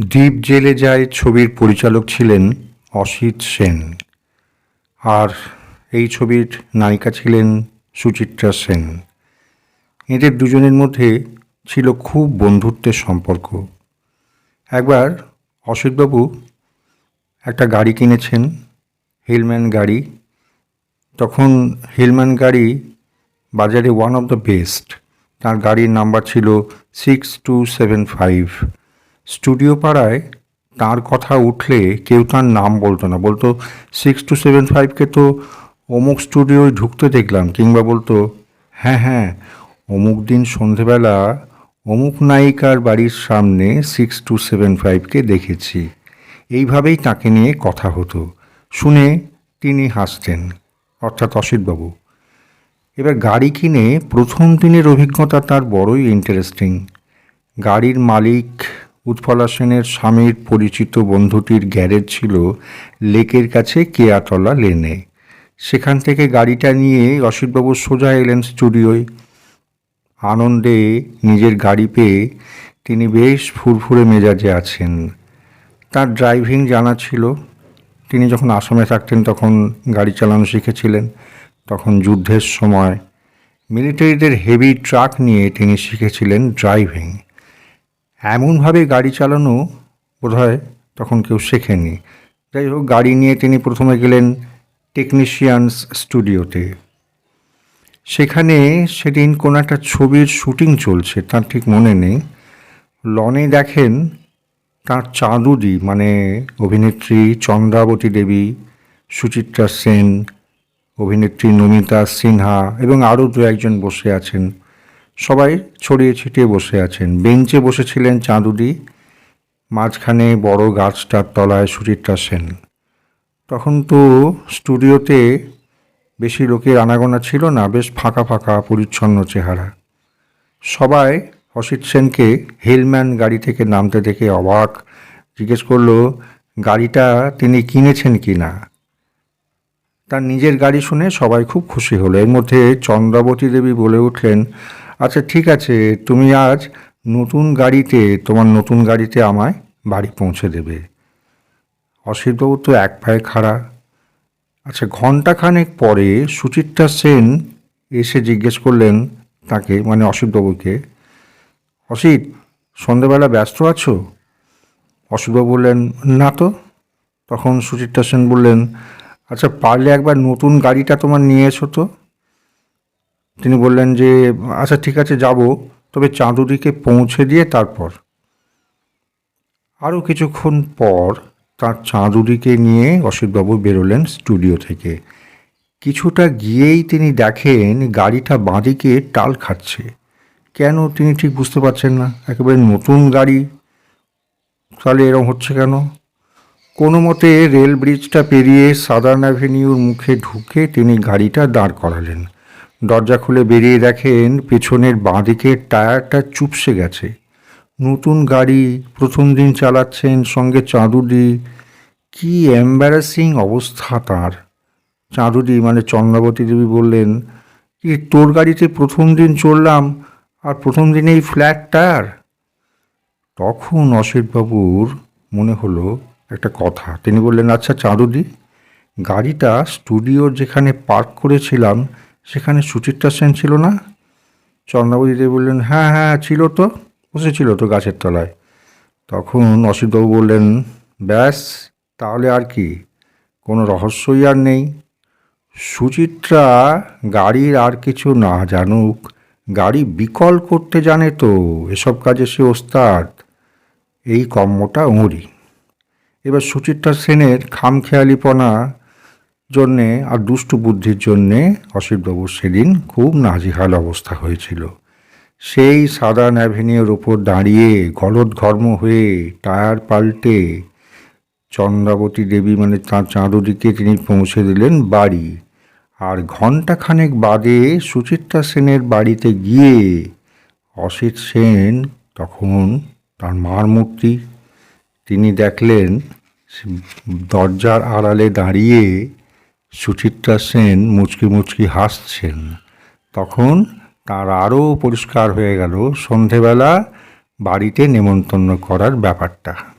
দ্বীপ জেলে যায় ছবির পরিচালক ছিলেন অসিত সেন। আর এই ছবির নায়িকা ছিলেন সুচিত্রা সেন। এদের দুজনের মধ্যে ছিল খুব বন্ধুত্বের সম্পর্ক। একবার অসিতবাবু একটা গাড়ি কিনেছেন, হিলম্যান গাড়ি। তখন হিলম্যান গাড়ি বাজারে ওয়ান অফ দ্য বেস্ট তার গাড়ির নাম্বার ছিল six two seven five studio পাড়ায় তার কথা উঠলে কেউ তার নাম বলতো না। বলতো, সিক্স টু সেভেন ফাইভকে তো অমুক স্টুডিওয় ঢুকতে দেখলাম। কিংবা বলতো হ্যাঁ হ্যাঁ অমুক দিন সন্ধেবেলা অমুক নায়িকার বাড়ির সামনে সিক্স টু সেভেন ফাইভকে দেখেছি। এইভাবেই তাকে নিয়ে কথা হতো। শুনে তিনি হাসতেন, অর্থাৎ অসিতবাবু। এবার গাড়ি কিনে প্রথম দিনের অভিজ্ঞতা তার বড়ই ইন্টারেস্টিং গাড়ির মালিক উৎপলা সেনের স্বামীর পরিচিত বন্ধুটির গ্যারেজ ছিল লেকের কাছে কেয়াতলা লেনে। সেখান থেকে গাড়িটা নিয়ে অসিতবাবু সোজা এলেন স্টুডিওয়। আনন্দে নিজের গাড়ি পেয়ে তিনি বেশ ফুরফুরে মেজাজে আছেন। তার ড্রাইভিং জানা ছিল। তিনি যখন আসামে থাকতেন তখন গাড়ি চালানো শিখেছিলেন। তখন যুদ্ধের সময় মিলিটারিদের হেভি ট্রাক নিয়ে তিনি শিখেছিলেন ড্রাইভিং। এমনভাবে গাড়ি চালানো বোধহয় তখন কেউ শেখেনি। যাই হোক, গাড়ি নিয়ে তিনি প্রথমে গেলেন টেকনিশিয়ানস স্টুডিওতে। সেখানে সেদিন কোনো একটা ছবির শুটিং চলছে, তার ঠিক মনে নেই। লনে দেখেন তার চাঁদুদি মানে অভিনেত্রী চন্দ্রাবতী দেবী, সুচিত্রা সেন, অভিনেত্রী নমিতা সিনহা এবং আরও দু একজন বসে আছেন। সবাই ছড়িয়ে ছিটিয়ে বসে আছেন। বেঞ্চে বসেছিলেন চাঁদুদি, মাঝখানে বড় গাছটার তলায় সুচিত্রা সেন। তখন তো স্টুডিওতে বেশি লোকের আনাগোনা ছিল না, বেশ ফাঁকা ফাঁকা পরিচ্ছন্ন চেহারা। সবাই অসিত সেনকে হিলম্যান গাড়ি থেকে নামতে দেখে অবাক জিজ্ঞেস করল, গাড়িটা তিনি কিনেছেন কি না? তার নিজের গাড়ি শুনে সবাই খুব খুশি হলো। এর মধ্যে চন্দ্রাবতী দেবী বলে উঠলেন আচ্ছা ঠিক আছে, তুমি আজ নতুন গাড়িতে, তোমার নতুন গাড়িতে আমায় বাড়ি পৌঁছে দেবে। অসিতবাবু তো এক পায়ে খাড়া। আচ্ছা ঘন্টাখানেক পরে সুচিত্রা সেন এসে জিজ্ঞেস করলেন তাকে মানে অসিতবাবুকে অসিত সন্ধেবেলা ব্যস্ত আছো? অসিতবাবু বললেন, না তো। তখন সুচিত্রা সেন বললেন আচ্ছা পারলে একবার নতুন গাড়িটা তোমার নিয়ে এসো তো। তিনি বললেন যে আচ্ছা ঠিক আছে, যাব। তবে চাঁদুদিকে পৌঁছে দিয়ে তারপর। আরও কিছুক্ষণ পর তার চাঁদুদিকে নিয়ে অসিতবাবু বেরোলেন স্টুডিও থেকে। কিছুটা গিয়েই তিনি দেখেন গাড়িটা বাঁদিকে টাল খাচ্ছে। কেন তিনি ঠিক বুঝতে পারছেন না? একেবারে নতুন গাড়ি। তাহলে এরকম হচ্ছে কেন? কোনো মতে রেল ব্রিজটা পেরিয়ে সাদার্ন অ্যাভিনিউর মুখে ঢুকে তিনি গাড়িটা দাঁড় করালেন। দরজা খুলে বেরিয়ে দেখেন পেছনের বাঁদিকের টায়ারটা চুপসে গেছে। নতুন গাড়ি, প্রথম দিন চালাচ্ছেন, সঙ্গে চাঁদুদি। কি অ্যাম্বারাসিং অবস্থা তার। চাঁদুদি মানে চন্দ্রাবতী দেবী বললেন, কি তোর গাড়িতে প্রথম দিন চললাম আর প্রথম দিনেই ফ্ল্যাট টায়ার তখন অসিতবাবুর মনে হলো একটা কথা। তিনি বললেন আচ্ছা চাঁদুদি, গাড়িটা স্টুডিওর যেখানে পার্ক করেছিলাম সেখানে সুচিত্রা সেন ছিল না। চন্দ্রাবতী দেবী বললেন হ্যাঁ হ্যাঁ ছিল তো বসেছিল তো গাছের তলায়। তখন অসিতবাবু বললেন, ব্যাস, তাহলে আর কি, কোনো রহস্যই আর নেই। সুচিত্রা গাড়ির আর কিছু না জানুক, গাড়ি বিকল করতে জানে তো, এসব কাজে সে ওস্তাদ, এই কম্মটা ওঁরই এবার সুচিত্রা সেনের খামখেয়ালিপনা জন্যে আর দুষ্টু বুদ্ধির জন্যে অসিতবাবুর সেদিন খুব নাজিহাল অবস্থা হয়েছিল। সেই সাদার্ন অ্যাভিনিউর ওপর দাঁড়িয়ে গলদঘর্ম হয়ে টায়ার পাল্টে চন্দ্রাবতী দেবী মানে তাঁর চাঁদুদিকে তিনি পৌঁছে দিলেন বাড়ি। আর ঘণ্টাখানেক বাদে সুচিত্রা সেনের বাড়িতে গিয়ে অসিত সেন তখন তার মার মূর্তি। তিনি দেখলেন দরজার আড়ালে দাঁড়িয়ে সুচিত্রা সেন মুচকি মুচকি হাসছেন। তখন তার আরও পরিষ্কার হয়ে গেল সন্ধেবেলা বাড়িতে নেমন্তন্ন করার ব্যাপারটা।